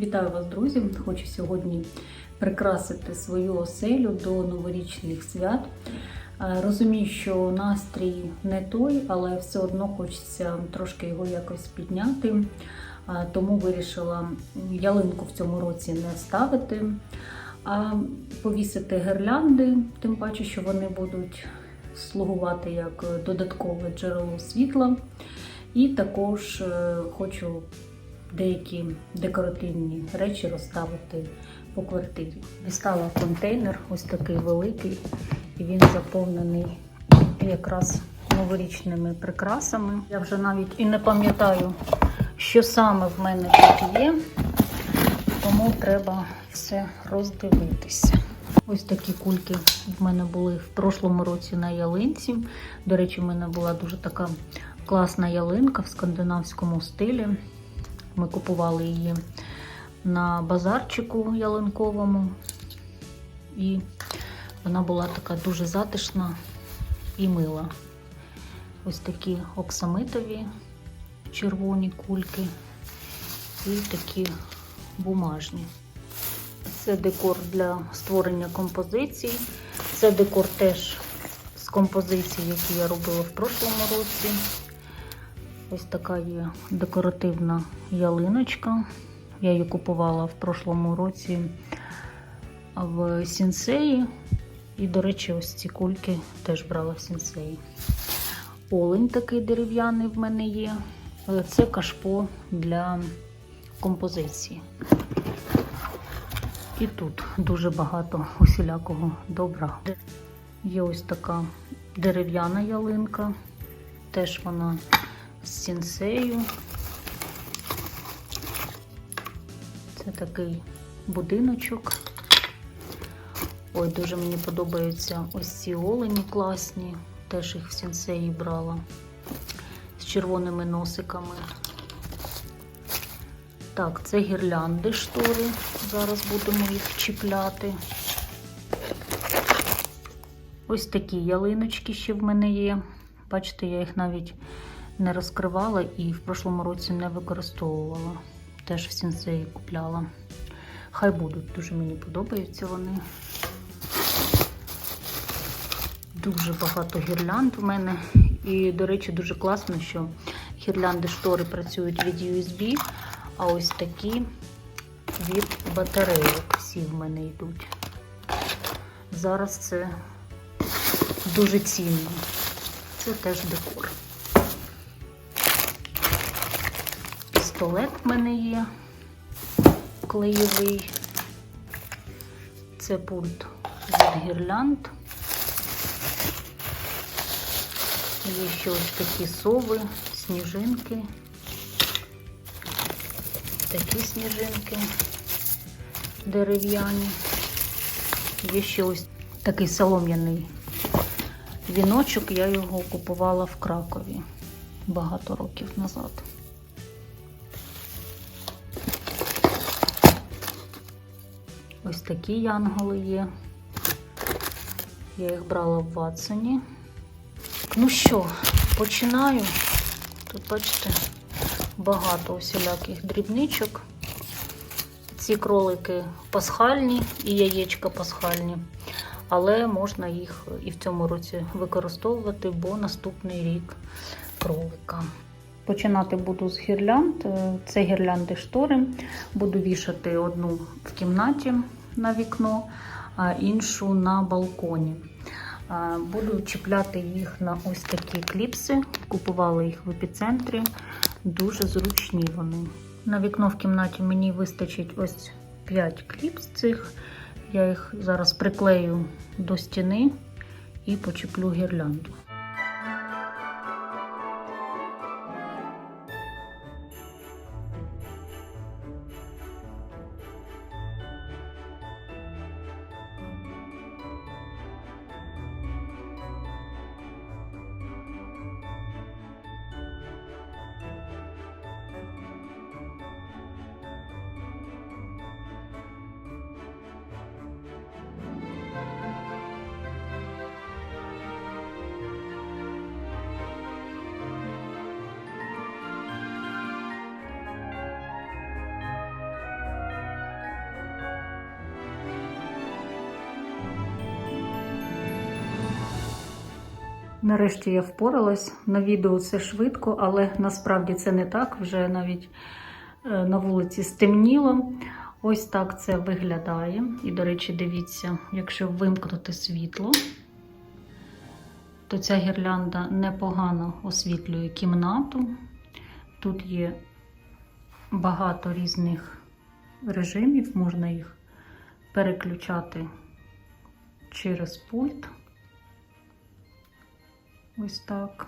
Вітаю вас, друзі! Хочу сьогодні прикрасити свою оселю до новорічних свят. Е, Розумію, що настрій не той, але все одно хочеться трошки його якось підняти. Е, Тому вирішила ялинку в цьому році не ставити, а повісити гірлянди, тим паче, що вони будуть слугувати як додаткове джерело світла. І також е, хочу деякі декоративні речі розставити по квартирі. Дістала контейнер, ось такий великий, і він заповнений якраз новорічними прикрасами. Я вже навіть і не пам'ятаю, що саме в мене тут є, тому треба все роздивитися. Ось такі кульки в мене були в прошлому році на ялинці. До речі, в мене була дуже така класна ялинка в скандинавському стилі. Ми купували її на базарчику ялинковому. І вона була така дуже затишна і мила. Ось такі оксамитові червоні кульки і такі бумажні. Це декор для створення композицій. Це декор теж з композицій, які я робила в прошлому році. Ось така є декоративна ялиночка. Я її купувала в прошлому році в сінсеї. І, до речі, ось ці кульки теж брала в сінсеї. Олень такий дерев'яний в мене є. Це кашпо для композиції. І тут дуже багато усілякого добра. Є ось така дерев'яна ялинка, теж вона з сінсею. Це такий будиночок. Ой, дуже мені подобаються ось ці олені класні. Теж їх в сінсеї брала з червоними носиками. Так, це гірлянди штори. Зараз будемо їх чіпляти. Ось такі ялиночки ще в мене є. Бачите, я їх навіть не розкривала і в прошлому році не використовувала. Теж в сінсеї купляла. Хай будуть, дуже мені подобаються вони. Дуже багато гірлянд в мене. І, до речі, дуже класно, що гірлянди штори працюють від USB, а ось такі від батарейок всі в мене йдуть. Зараз це дуже цінно. Це теж декор. Пістолет в мене є клеєвий. Це пульт від гірлянд. Є ще ось такі сови, сніжинки. Такі сніжинки дерев'яні. Є ще ось такий солом'яний віночок. Я його купувала в Кракові багато років назад. Такі янголи є. Я їх брала в Ватсоні. Ну що, починаю. Тут, бачите, багато усіляких дрібничок. Ці кролики пасхальні і яєчка пасхальні, але можна їх і в цьому році використовувати, бо наступний рік кролика. Починати буду з гірлянд. Це гірлянди штори. Буду вішати одну в кімнаті на вікно, а іншу на балконі. Буду чіпляти їх на ось такі кліпси. Купувала їх в епіцентрі. Дуже зручні вони. На вікно в кімнаті мені вистачить ось 5 кліпс цих. Я їх зараз приклею до стіни і почеплю гірлянду. Нарешті я впоралась. На відео це швидко, але насправді це не так. Вже навіть е, на вулиці стемніло. Ось так це виглядає. І, до речі, дивіться, якщо вимкнути світло, то ця гірлянда непогано освітлює кімнату. Тут є багато різних режимів, можна їх переключати через пульт. Ось так.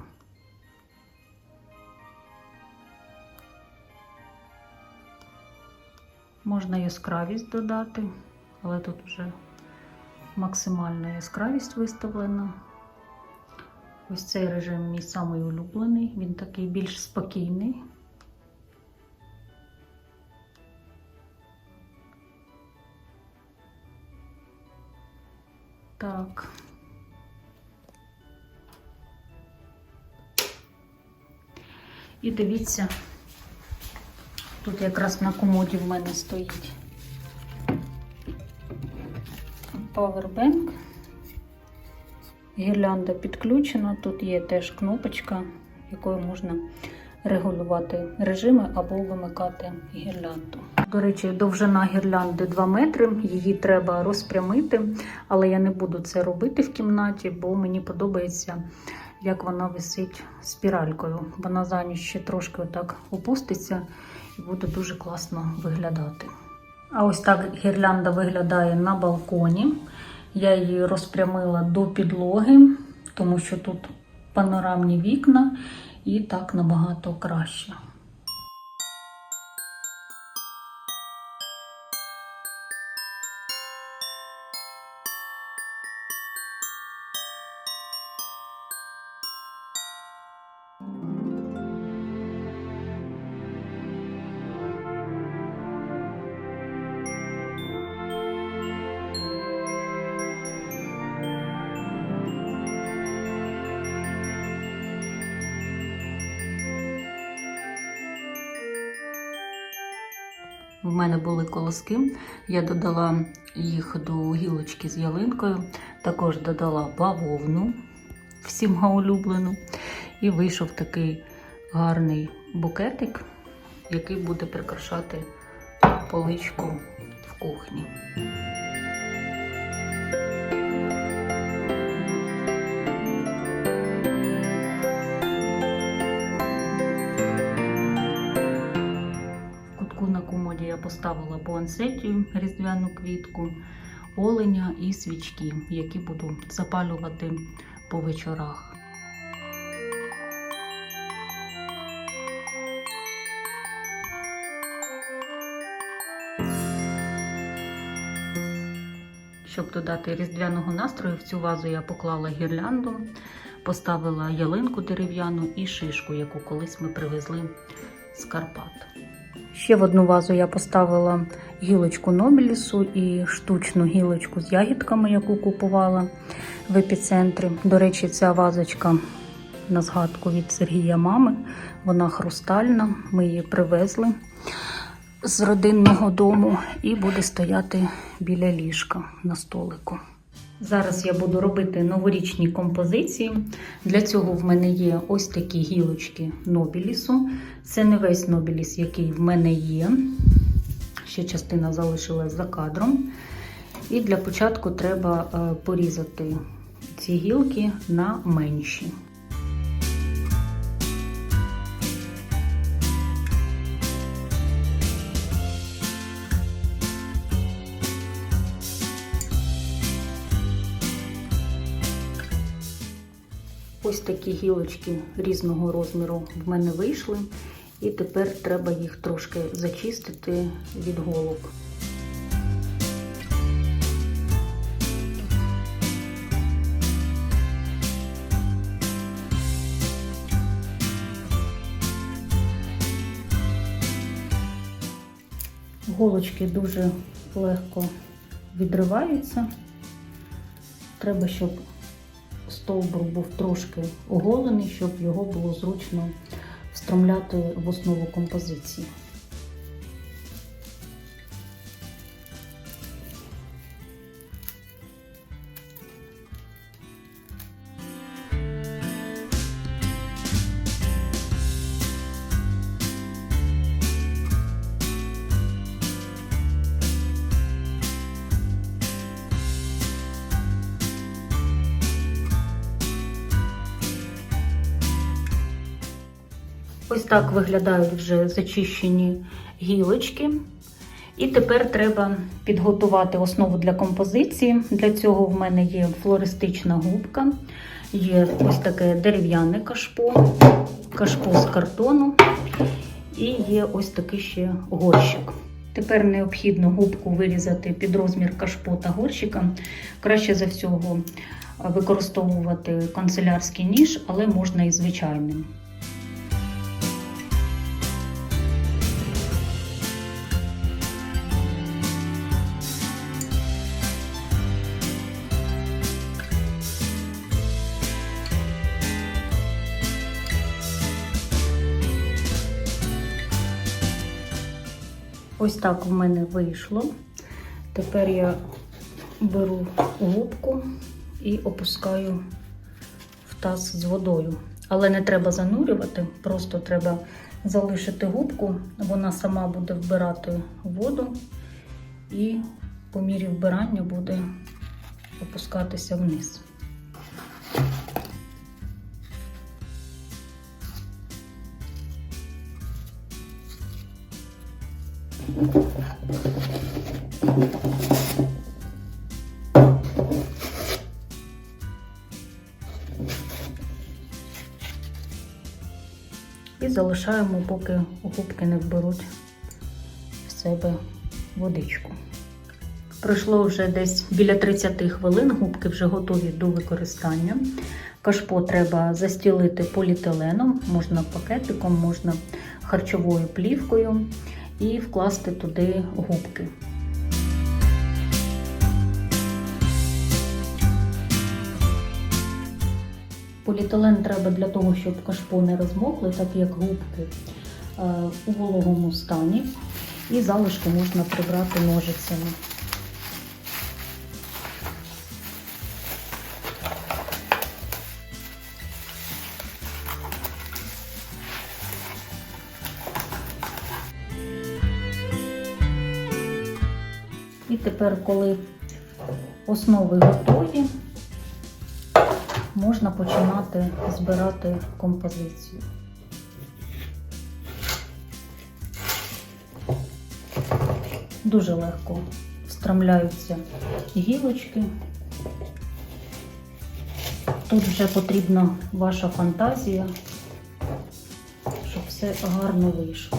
Можна яскравість додати, але тут вже максимальна яскравість виставлена. Ось цей режим мій самий улюблений, він такий більш спокійний. Так. І дивіться, тут якраз на комоді в мене стоїть Powerbank. Гірлянда підключена, тут є теж кнопочка, якою можна регулювати режими або вимикати гірлянду. До речі, довжина гірлянди 2 метри, її треба розпрямити, але я не буду це робити в кімнаті, бо мені подобається, як вона висить спіралькою. Вона за ніч ще трошки отак опуститься і буде дуже класно виглядати. А ось так гірлянда виглядає на балконі. Я її розпрямила до підлоги, тому що тут панорамні вікна і так набагато краще. Колоски. Я додала їх до гілочки з ялинкою. Також додала бавовну, всім улюблену. І вийшов такий гарний букетик, який буде прикрашати поличку в кухні. Поставила буансетію, різдвяну квітку, оленя і свічки, які буду запалювати по вечорах. Щоб додати різдвяного настрою, в цю вазу я поклала гірлянду, поставила ялинку дерев'яну і шишку, яку колись ми привезли з Карпат. Ще в одну вазу я поставила гілочку Нобілісу і штучну гілочку з ягідками, яку купувала в епіцентрі. До речі, ця вазочка на згадку від Сергія мами. Вона хрустальна. Ми її привезли з родинного дому і буде стояти біля ліжка на столику. Зараз я буду робити новорічні композиції. Для цього в мене є ось такі гілочки Нобілісу. Це не весь Нобіліс, який в мене є. Ще частина залишилась за кадром. І для початку треба е, порізати ці гілки на менші. Такі гілочки різного розміру в мене вийшли, і тепер треба їх трошки зачистити від голок. Голочки дуже легко відриваються. Треба, щоб стовбур був трошки оголений, щоб його було зручно встромляти в основу композиції. Ось так виглядають вже зачищені гілочки. І тепер треба підготувати основу для композиції. Для цього в мене є флористична губка, є ось таке дерев'яне кашпо, кашпо з картону і є ось такий ще горщик. Тепер необхідно губку вирізати під розмір кашпо та горщика. Краще за всього використовувати канцелярський ніж, але можна і звичайним. Ось так в мене вийшло. Тепер я беру губку і опускаю в таз з водою. Але не треба занурювати, просто треба залишити губку, вона сама буде вбирати воду і по мірі вбирання буде опускатися вниз. І залишаємо, поки губки не вберуть в себе водичку. Пройшло вже десь біля 30 хвилин, губки вже готові до використання. Кашпо треба застілити поліетиленом, можна пакетиком, можна харчовою плівкою і вкласти туди губки. Поліетилен треба для того, щоб кашпо не розмокли, так як губки е, у вологому стані. І залишки можна прибрати ножицями. Тепер, коли основи готові, можна починати збирати композицію. Дуже легко встромляються гілочки. Тут вже потрібна ваша фантазія, щоб все гарно вийшло.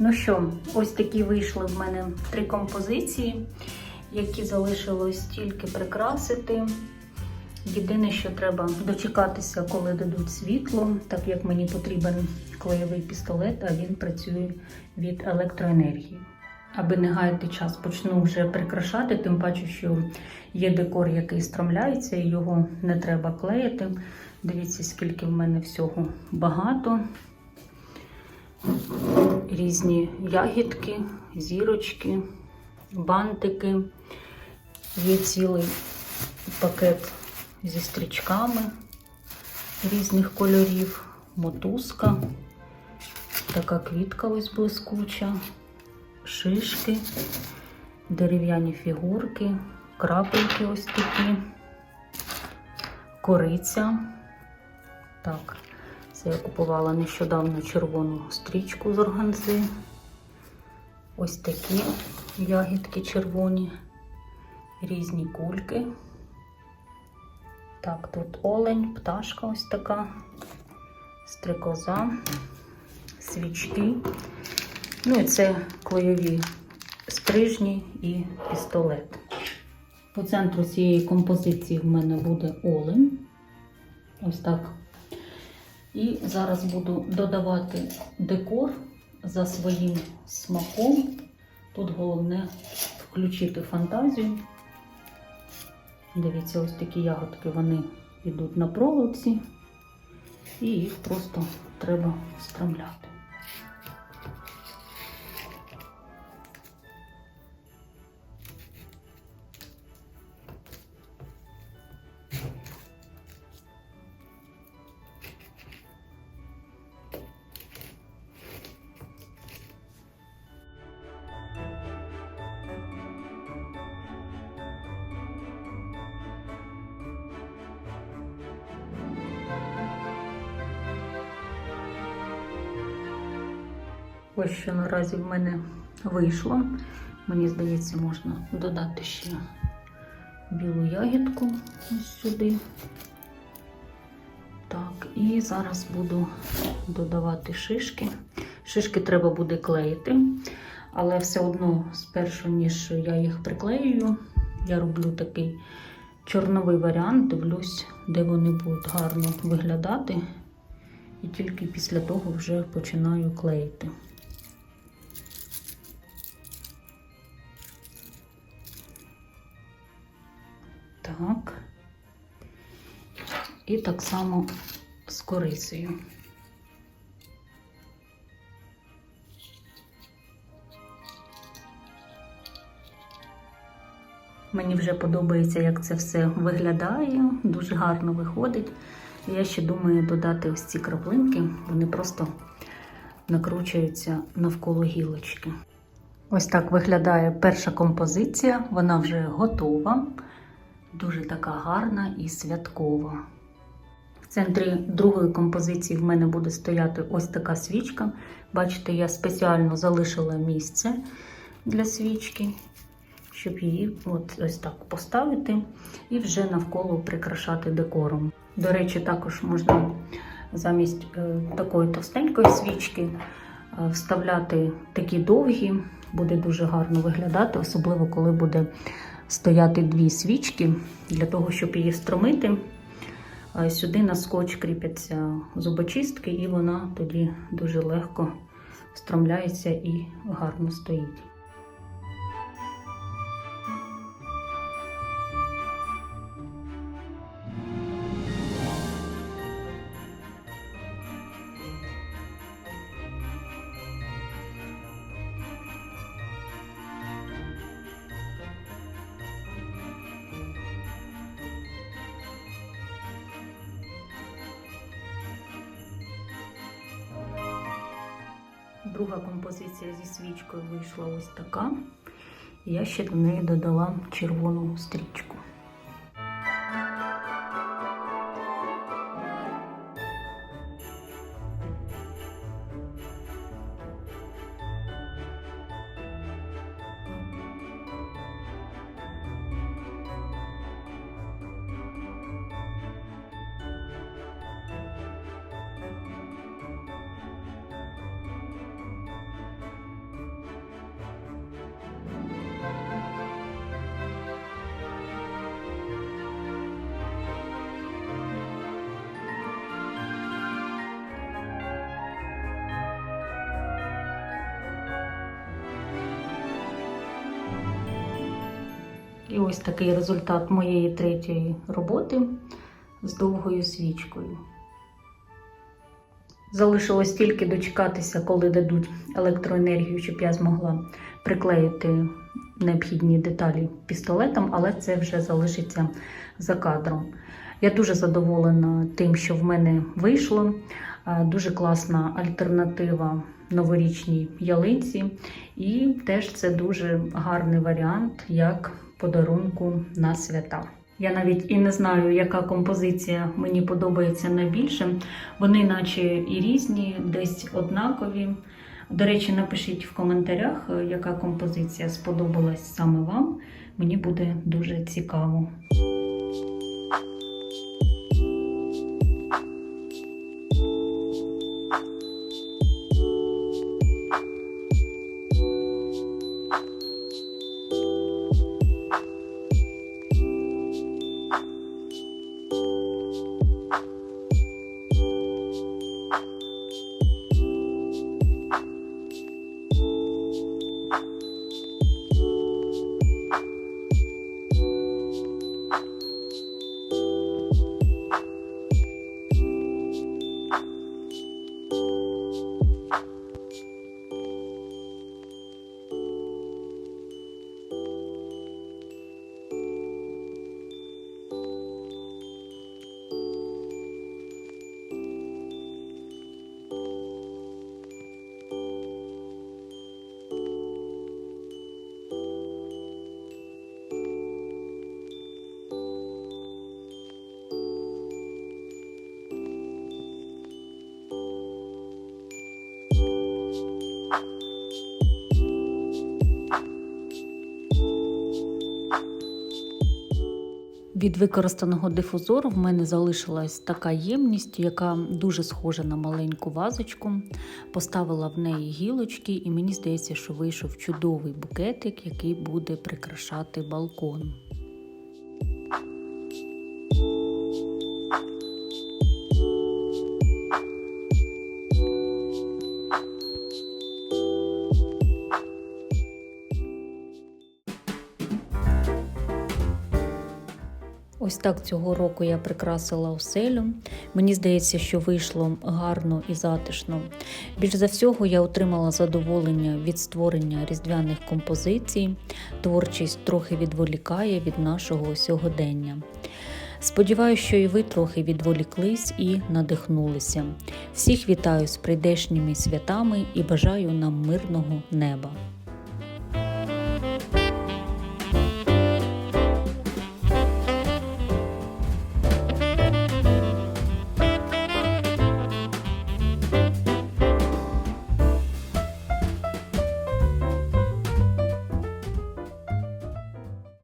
Ну що, ось такі вийшли в мене три композиції, які залишилось тільки прикрасити. Єдине, що треба дочекатися, коли дадуть світло, так як мені потрібен клеєвий пістолет, а він працює від електроенергії. Аби не гаяти час, почну вже прикрашати, тим паче, що є декор, який стромляється, і його не треба клеїти. Дивіться, скільки в мене всього багато різні ягідки, зірочки, бантики. Є цілий пакет зі стрічками різних кольорів, мотузка, така квітка ось блискуча, шишки, дерев'яні фігурки, крапельки ось такі, кориця. Так, це я купувала нещодавно червону стрічку з органзи. Ось такі ягідки червоні, різні кульки. Так, тут олень, пташка ось така, стрикоза, свічки. Ну і це клейові стрижні і пістолет. По центру цієї композиції в мене буде олень. Ось так І зараз буду додавати декор за своїм смаком. Тут головне включити фантазію. Дивіться, ось такі ягодки вони йдуть на проволоці, і їх просто треба стромляти. Ось що наразі в мене вийшло. Мені здається, можна додати ще білу ягідку ось сюди. Так, і зараз буду додавати шишки. Шишки треба буде клеїти, але все одно, спершу, ніж я їх приклеюю, я роблю такий чорновий варіант, дивлюсь, де вони будуть гарно виглядати. І тільки після того вже починаю клеїти. Так. І так само з корицею. Мені вже подобається, як це все виглядає, дуже гарно виходить. Я ще думаю додати ось ці краплинки, вони просто накручуються навколо гілочки. Ось так виглядає перша композиція, вона вже готова. Дуже така гарна і святкова. В центрі другої композиції в мене буде стояти ось така свічка. Бачите, я спеціально залишила місце для свічки, щоб її от ось так поставити і вже навколо прикрашати декором. До речі, також можна замість е, такої товстенької свічки е, вставляти такі довгі, буде дуже гарно виглядати, особливо коли буде стояти дві свічки для того, щоб її струмити. Сюди на скотч кріпяться зубочистки, і вона тоді дуже легко стромляється і гарно стоїть. Друга композиція зі свічкою вийшла ось така. Я ще до неї додала червону стрічку. І ось такий результат моєї третьої роботи з довгою свічкою. Залишилось тільки дочекатися, коли дадуть електроенергію, щоб я змогла приклеїти необхідні деталі пістолетом, але це вже залишиться за кадром. Я дуже задоволена тим, що в мене вийшло. Дуже класна альтернатива новорічній ялинці, і теж це дуже гарний варіант, як подарунку на свята. Я навіть і не знаю, яка композиція мені подобається найбільше. Вони, наче і різні, десь однакові. До речі, напишіть в коментарях, яка композиція сподобалась саме вам. Мені буде дуже цікаво. Від використаного дифузору в мене залишилась така ємність, яка дуже схожа на маленьку вазочку. Поставила в неї гілочки, і мені здається, що вийшов чудовий букетик, який буде прикрашати балкон. Так цього року я прикрасила оселю. Мені здається, що вийшло гарно і затишно. Більш за всього, я отримала задоволення від створення різдвяних композицій. Творчість трохи відволікає від нашого сьогодення. Сподіваюся, що і ви трохи відволіклись і надихнулися. Всіх вітаю з прийдешніми святами і бажаю нам мирного неба.